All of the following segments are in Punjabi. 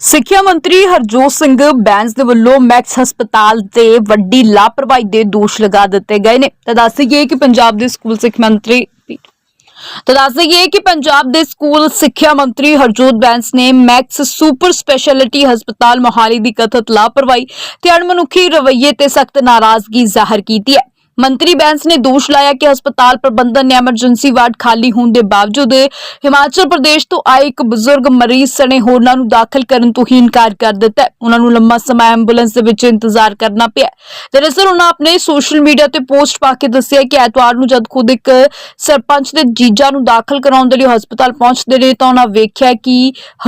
ਸਿੱਖਿਆ ਮੰਤਰੀ ਹਰਜੋਤ ਸਿੰਘ ਬੈਂਸ ਦੇ ਵੱਲੋਂ ਮੈਕਸ ਹਸਪਤਾਲ ਤੇ ਵੱਡੀ ਲਾਪਰਵਾਹੀ ਦੇ ਦੋਸ਼ ਲਗਾ ਦਿੱਤੇ ਗਏ ਨੇ। ਤਾਂ ਦੱਸ ਦਈਏ ਕਿ ਪੰਜਾਬ ਦੇ ਸਕੂਲ ਸਿੱਖ ਮੰਤਰੀ ਤਾਂ ਦੱਸ ਦਈਏ ਕਿ ਪੰਜਾਬ ਦੇ ਸਕੂਲ ਸਿੱਖਿਆ ਮੰਤਰੀ ਹਰਜੋਤ ਬੈਂਸ ਨੇ ਮੈਕਸ ਸੁਪਰ ਸਪੈਸ਼ਲਿਟੀ ਹਸਪਤਾਲ ਮੋਹਾਲੀ ਦੀ ਕਥਿਤ ਲਾਪਰਵਾਹੀ ਤੇ ਅਣਮਨੁੱਖੀ ਰਵੱਈਏ ਤੇ ਸਖਤ ਨਾਰਾਜ਼ਗੀ ਜ਼ਾਹਰ ਕੀਤੀ ਹੈ। ਮੰਤਰੀ ਬੈਂਸ ਨੇ ਦੋਸ਼ ਲਾਇਆ ਕਿ ਹਸਪਤਾਲ ਪ੍ਰਬੰਧਨ ਨੇ ਐਮਰਜੈਂਸੀ ਵਾਰਡ ਖਾਲੀ ਹੋਣ ਦੇ ਬਾਵਜੂਦ ਹਿਮਾਚਲ ਪ੍ਰਦੇਸ਼ ਤੋਂ ਆਏ ਇੱਕ ਬਜ਼ੁਰਗ ਮਰੀਜ਼ ਸਣੇ ਹੋਰਨਾਂ ਨੂੰ ਦਾਖਲ ਕਰਨ ਤੋਂ ਹੀ ਇਨਕਾਰ ਕਰ ਦਿੱਤਾ ਹੈ। ਉਹਨਾਂ ਨੂੰ ਲੰਮਾ ਸਮਾਂ ਐਂਬੂਲੈਂਸ ਦੇ ਵਿੱਚ ਇੰਤਜ਼ਾਰ ਕਰਨਾ ਪਿਆ ਦਰਅਸਲ ਉਹਨਾਂ ਆਪਣੇ ਸੋਸ਼ਲ ਮੀਡੀਆ ਤੇ ਪੋਸਟ ਪਾ ਕੇ ਦੱਸਿਆ ਕਿ ਐਤਵਾਰ ਨੂੰ ਜਦ ਖੁਦ ਇੱਕ ਸਰਪੰਚ ਦੇ ਜੀਜਾ ਨੂੰ ਦਾਖਲ ਕਰਾਉਣ ਦੇ ਲਈ ਹਸਪਤਾਲ ਪਹੁੰਚਦੇ ਨੇ ਤਾਂ ਉਹਨਾਂ ਵੇਖਿਆ ਕਿ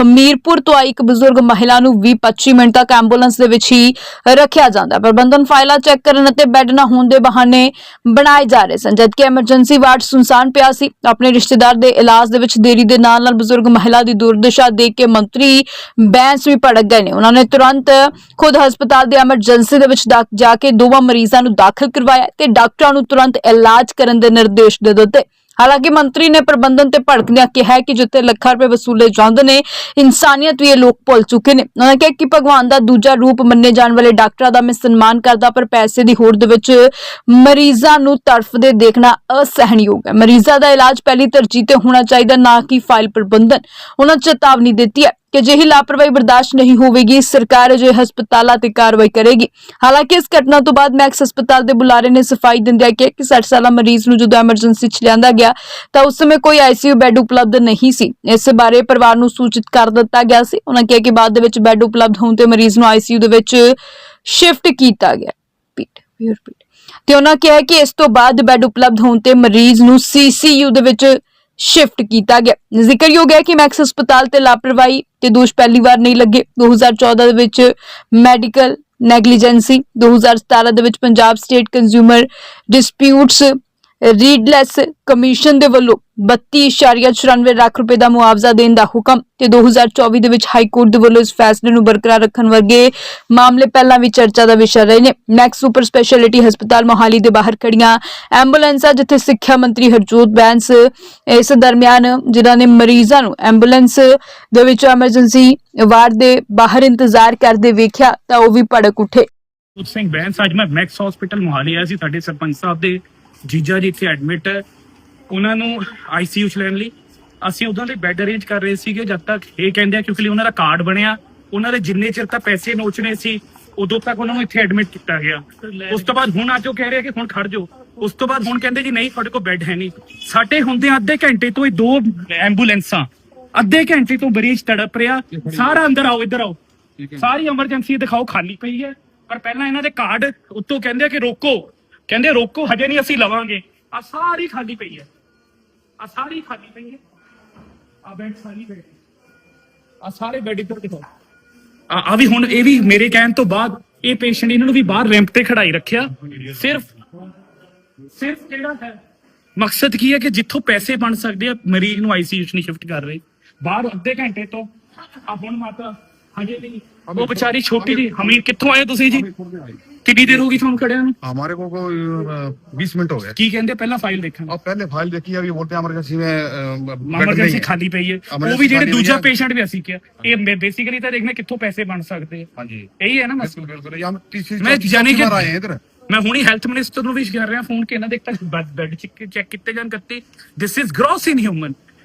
ਹਮੀਰਪੁਰ ਤੋਂ ਆਈ ਇੱਕ ਬਜ਼ੁਰਗ ਮਹਿਲਾ ਨੂੰ 20-25 ਮਿੰਟ ਤੱਕ ਐਂਬੂਲੈਂਸ ਦੇ ਵਿੱਚ ਹੀ ਰੱਖਿਆ ਜਾਂਦਾ ਪ੍ਰਬੰਧਨ ਫਾਈਲਾਂ ਚੈੱਕ ਕਰਨ ਅਤੇ ਬੈੱਡ ਨਾ ਹੋਣ ਦੇ ਬਹਾਨੇ ਬਣਾਏ ਜਾ ਰਹੇ ਸਨ। ਜਦਕਿ ਐਮਰਜੈਂਸੀ ਵਾਰਡ ਸੁਨਸਾਨ ਪਿਆ ਸੀ, ਆਪਣੇ ਰਿਸ਼ਤੇਦਾਰ ਦੇ ਇਲਾਜ ਦੇ ਵਿੱਚ ਦੇਰੀ ਦੇ ਨਾਲ ਨਾਲ ਬਜ਼ੁਰਗ ਮਹਿਲਾ ਦੀ ਦੁਰਦਸ਼ਾ ਦੇਖ ਕੇ ਮੰਤਰੀ ਬੈਂਸ ਵੀ ਭੜਕ ਗਏ ਨੇ। ਉਹਨਾਂ ਨੇ ਤੁਰੰਤ ਖੁਦ ਹਸਪਤਾਲ ਦੇ ਐਮਰਜੈਂਸੀ ਦੇ ਵਿੱਚ ਦਾਖ- ਜਾ ਕੇ ਦੋਵਾਂ ਮਰੀਜ਼ਾਂ ਨੂੰ ਦਾਖਲ ਕਰਵਾਇਆ ਤੇ ਡਾਕਟਰਾਂ ਨੂੰ ਤੁਰੰਤ ਇਲਾਜ ਕਰਨ ਦੇ ਨਿਰਦੇਸ਼ ਦੇ ਦਿੱਤੇ। ਹਾਲਾਂਕਿ ਮੰਤਰੀ ਨੇ ਪ੍ਰਬੰਧਨ ਤੇ ਭੜਕਦਿਆਂ ਕਿਹਾ ਕਿ ਜਿੱਥੇ ਲੱਖਾਂ ਰੁਪਏ ਵਸੂਲੇ ਜਾਂਦੇ ਨੇ, ਇਨਸਾਨੀਅਤ ਵੀ ਇਹ ਲੋਕ ਭੁੱਲ ਚੁੱਕੇ ਨੇ। ਉਹਨਾਂ ਕਿਹਾ ਕਿ ਭਗਵਾਨ ਦਾ ਦੂਜਾ ਰੂਪ ਮੰਨੇ ਜਾਣ ਵਾਲੇ ਡਾਕਟਰਾਂ ਦਾ ਮੈਂ ਸਨਮਾਨ ਕਰਦਾ, ਪਰ ਪੈਸੇ ਦੀ ਹੋੜ ਦੇ ਵਿੱਚ ਮਰੀਜ਼ਾਂ ਨੂੰ ਤੜਫਦੇ ਦੇਖਣਾ ਅਸਹਿਣਯੋਗ ਹੈ। ਮਰੀਜ਼ਾਂ ਦਾ ਇਲਾਜ ਪਹਿਲੀ ਤਰਜੀਹ ਤੇ ਹੋਣਾ ਚਾਹੀਦਾ, ਨਾ ਕਿ ਫਾਈਲ ਪ੍ਰਬੰਧਨ। ਉਹਨਾਂ ਚੇਤਾਵਨੀ ਦਿੱਤੀ ਹੈ। ਕਿ ਜਿਹੀ ਲਾਪਰਵਾਹੀ ਬਰਦਾਸ਼ਤ ਨਹੀਂ ਹੋਵੇਗੀ, ਸਰਕਾਰ ਅਜਿਹੇ ਹਸਪਤਾਲਾਂ ਤੇ ਕਾਰਵਾਈ ਕਰੇਗੀ। ਹਾਲਾਂਕਿ ਇਸ ਘਟਨਾ ਤੋਂ ਬਾਅਦ ਮੈਕਸ ਹਸਪਤਾਲ ਦੇ ਬੁਲਾਰੇ ਨੇ ਸਫ਼ਾਈ ਦਿੰਦਿਆਂ ਕਿਹਾ ਕਿ 60 ਸਾਲਾ ਮਰੀਜ਼ ਨੂੰ ਜਦੋਂ ਐਮਰਜੈਂਸੀ 'ਚ ਲਿਆਂਦਾ ਗਿਆ, ਤਾਂ ਉਸ ਸਮੇਂ ਕੋਈ ਆਈਸੀਯੂ ਬੈੱਡ ਉਪਲਬਧ ਨਹੀਂ ਸੀ। ਇਸ ਬਾਰੇ ਪਰਿਵਾਰ ਨੂੰ ਸੂਚਿਤ ਕਰ ਦਿੱਤਾ ਗਿਆ ਸੀ। ਉਹਨਾਂ ਕਿਹਾ ਕਿ ਬਾਅਦ ਦੇ ਵਿੱਚ ਬੈੱਡ ਉਪਲਬਧ ਹੋਣ ਤੇ ਮਰੀਜ਼ ਨੂੰ ਆਈਸੀਯੂ ਦੇ ਵਿੱਚ ਸ਼ਿਫਟ ਕੀਤਾ ਗਿਆ। ਪੀਟ ਫਿਰ ਪੀਟ ਤੇ ਉਹਨਾਂ ਕਿਹਾ ਕਿ ਇਸ ਤੋਂ ਬਾਅਦ ਬੈੱਡ ਉਪਲਬਧ ਹੋਣ ਤੇ ਮਰੀਜ਼ ਨੂੰ ਸੀਸੀਯੂ ਦੇ ਵਿੱਚ ਸ਼ਿਫਟ ਕੀਤਾ ਗਿਆ। ਜ਼ਿਕਰਯੋਗ ਹੈ ਕਿ ਮੈਕਸ ਹਸਪਤਾਲ ਤੇ ਲਾਪਰਵਾਹੀ ਤੇ ਦੋਸ਼ ਪਹਿਲੀ ਵਾਰ ਨਹੀਂ ਲੱਗੇ। 2014 ਦੇ ਵਿੱਚ ਮੈਡੀਕਲ ਨੈਗਲੀਜੈਂਸੀ 2017 ਦੇ ਵਿੱਚ Punjab state consumer disputes, redressal commission ਦੇ ਵੱਲੋਂ 32.94 ਲੱਖ ਰੁਪਏ ਦਾ ਮੁਆਵਜ਼ਾ ਦੇਣ ਦਾ ਹੁਕਮ ਤੇ 2024 ਦੇ ਵਿੱਚ ਹਾਈ ਕੋਰਟ ਦੇ ਵੱਲੋਂ ਇਸ ਫੈਸਲੇ ਨੂੰ ਬਰਕਰਾਰ ਰੱਖਣ ਵਰਗੇ ਮਾਮਲੇ ਪਹਿਲਾਂ ਵੀ ਚਰਚਾ ਦਾ ਵਿਸ਼ਾ ਰਹੇ ਨੇ। ਮੈਕਸ ਸੁਪਰ ਸਪੈਸ਼ਲਿਟੀ ਹਸਪਤਾਲ ਮੋਹਾਲੀ ਦੇ ਬਾਹਰ ਖੜੀਆਂ ਐਂਬੂਲੈਂਸਾਂ ਜਿੱਥੇ ਸਿੱਖਿਆ ਮੰਤਰੀ ਹਰਜੋਤ ਬੈਂਸ ਇਸ ਦਰਮਿਆਨ ਜਿਨ੍ਹਾਂ ਨੇ ਮਰੀਜ਼ਾਂ ਨੂੰ ਐਂਬੂਲੈਂਸ ਦੇ ਵਿੱਚ ਐਮਰਜੈਂਸੀ ਵਾਰਡ ਦੇ ਬਾਹਰ ਇੰਤਜ਼ਾਰ ਕਰਦੇ ਵੇਖਿਆ ਤਾਂ ਉਹ ਵੀ ਭੜਕ ਉੱਠੇ। ਸਿੰਘ ਬੈਂਸ, ਅੱਜ ਮੈਂ ਮੈਕਸ ਹਸਪੀਟਲ ਮੋਹਾਲੀ ਆਇਆ ਸੀ। ਸਾਡੇ ਸਰਪੰਚ ਸਾਹਿਬ ਦੇ ਜੀਜਾ ਜੀ ਇੱਥੇ ਐਡਮਿਟ ਹੈ ਉਹਨਾਂ ਨੂੰ ਆਈਸੀਯੂ ਚ ਲੈਣ ਲਈ। ਅਸੀਂ ਉਦੋਂ ਦੇ ਬੈੱਡ ਅਰੇਂਜ ਕਰ ਰਹੇ ਸੀਗੇ ਜਦ ਤੱਕ ਇਹ ਕਹਿੰਦੇ ਆ ਕਿਉਂਕਿ ਉਹਨਾਂ ਦਾ ਕਾਰਡ ਬਣਿਆ ਉਹਨਾਂ ਦੇ ਜਿੰਨੇ ਚਿਰ ਤੱਕ ਪੈਸੇ ਨੋਚਣੇ ਸੀ ਉਦੋਂ ਤੱਕ ਉਹਨਾਂ ਨੂੰ ਇੱਥੇ ਐਡਮਿਟ ਕੀਤਾ ਗਿਆ। ਉਸ ਤੋਂ ਬਾਅਦ ਹੁਣ ਅੱਜ ਉਹ ਕਹਿ ਰਹੇ ਕਿ ਹੁਣ ਖੜ ਜਾਓ। ਉਸ ਤੋਂ ਬਾਅਦ ਹੁਣ ਕਹਿੰਦੇ ਜੀ ਨਹੀਂ ਤੁਹਾਡੇ ਕੋਲ ਬੈੱਡ ਹੈ ਨਹੀਂ। ਸਾਡੇ ਹੁੰਦੇ ਅੱਧੇ ਘੰਟੇ ਤੋਂ ਇਹ ਦੋ ਐਂਬੂਲੈਂਸਾਂ ਅੱਧੇ ਘੰਟੇ ਤੋਂ ਮਰੀਜ਼ ਤੜਪ ਰਿਹਾ। ਸਾਰਾ ਅੰਦਰ ਆਓ ਇੱਧਰ ਆਓ। ਸਾਰੀ ਐਮਰਜੈਂਸੀ ਦਿਖਾਓ ਖਾਲੀ ਪਈ ਹੈ। ਪਰ ਪਹਿਲਾਂ ਇਹਨਾਂ ਦੇ ਕਾਰਡ ਉੱਤੋਂ ਕਹਿੰਦੇ ਕਿ ਰੋਕੋ। ਕਹਿੰਦੇ ਰੋਕੋ ਹਜੇ ਨਹੀਂ ਅਸੀਂ ਲਵਾਂਗੇ। ਆ ਸਾਰੀ ਖਾਲੀ ਪਈ ਹੈ। ਆ ਸਾਰੀ ਖਾਲੀ ਪਈ ਹੈ। ਆ ਬੈੱਡ ਸਾਰੀ ਪਈ ਆ ਸਾਰੇ ਬੈੱਡ ਇੱਧਰ ਦਿਖਾਓ ਆ ਆ ਵੀ ਹੁਣ ਇਹ ਵੀ ਮੇਰੇ ਕਹਿਣ ਤੋਂ ਬਾਅਦ ਇਹ ਪੇਸ਼ੈਂਟ ਇਹਨਾਂ ਨੂੰ ਵੀ ਬਾਹਰ ਰੈਂਪ ਤੇ ਖੜਾਈ ਰੱਖਿਆ। ਸਿਰਫ ਸਿਰਫ ਕਿਹੜਾ ਹੈ? ਮਕਸਦ ਕੀ ਹੈ ਕਿ ਜਿੱਥੋਂ ਪੈਸੇ ਬਣ ਸਕਦੇ ਆ, ਮਰੀਜ਼ ਨੂੰ ਆਈਸੀਯੂ ਚ ਨਹੀਂ ਸ਼ਿਫਟ ਕਰ ਰਹੇ। ਬਾਹਰ ਅੱਧੇ ਘੰਟੇ ਤੋਂ, ਆ ਹੁਣ ਮਾਤਾ ਹਜੇ ਨਹੀਂ ਉਹ ਵਿਚਾਰੀ ਛੋਟੀ ਜੀ ਹਮੀਰ ਕਿੱਥੋਂ ਆਏ ਤੁਸੀਂ ਜੀ ਕਿੰਨੀ ਦੇਰ ਹੋ ਗਈ ਤੁਹਾਨੂੰ ਖੜਿਆਂ ਨੂੰ हमारे को कोई बीस मिनट हो गए ਕੀ ਕਹਿੰਦੇ ਪਹਿਲਾਂ ਫਾਈਲ ਦੇਖਾਂਗੇ अब पहले फाइल देखी अभी बोलते हैं इमरजेंसी में अ, बेड नहीं ਐਮਰਜੈਂਸੀ है। ਖਾਲੀ ਪਈ ਹੈ ਉਹ Emergency ਵੀ ਜਿਹੜੇ ਖਾਲੀ ਦੂਜਾ ਹੋਈ ਹੈ। ਪੇਸ਼ੈਂਟ ਵੀ ਅਸੀਂ ਕਿਹਾ ਇਹ ਬੇਸਿਕਲੀ ਤਾਂ ਦੇਖਣਾ ਕਿੱਥੋਂ ਪੈਸੇ ਬਣ ਸਕਦੇ ਆ हाँ जी ਇਹੀ ਹੈ ਨਾ ਮਸਲਾ बिल्कुल बिल्कुल ये हम तीसरी मैं चौथी जाने के- बार आए हैं इधर ਮੈਂ ਹੁਣੀ ਹੈਲਥ ਮਿਨਿਸਟਰ ਨੂੰ ਵੀ ਕਰ ਰਿਹਾ ਫੋਨ ਕਿ ਇਹਨਾਂ ਦੇ ਤੱਕ ਬੈੱਡ ਚੈੱਕ ਕੀਤੇ ਜਾਣ ਕੱਤੇ ਦਿਸ ਇਜ਼ ਗ੍ਰੋਸ ਇਨਹਿਊਮਨ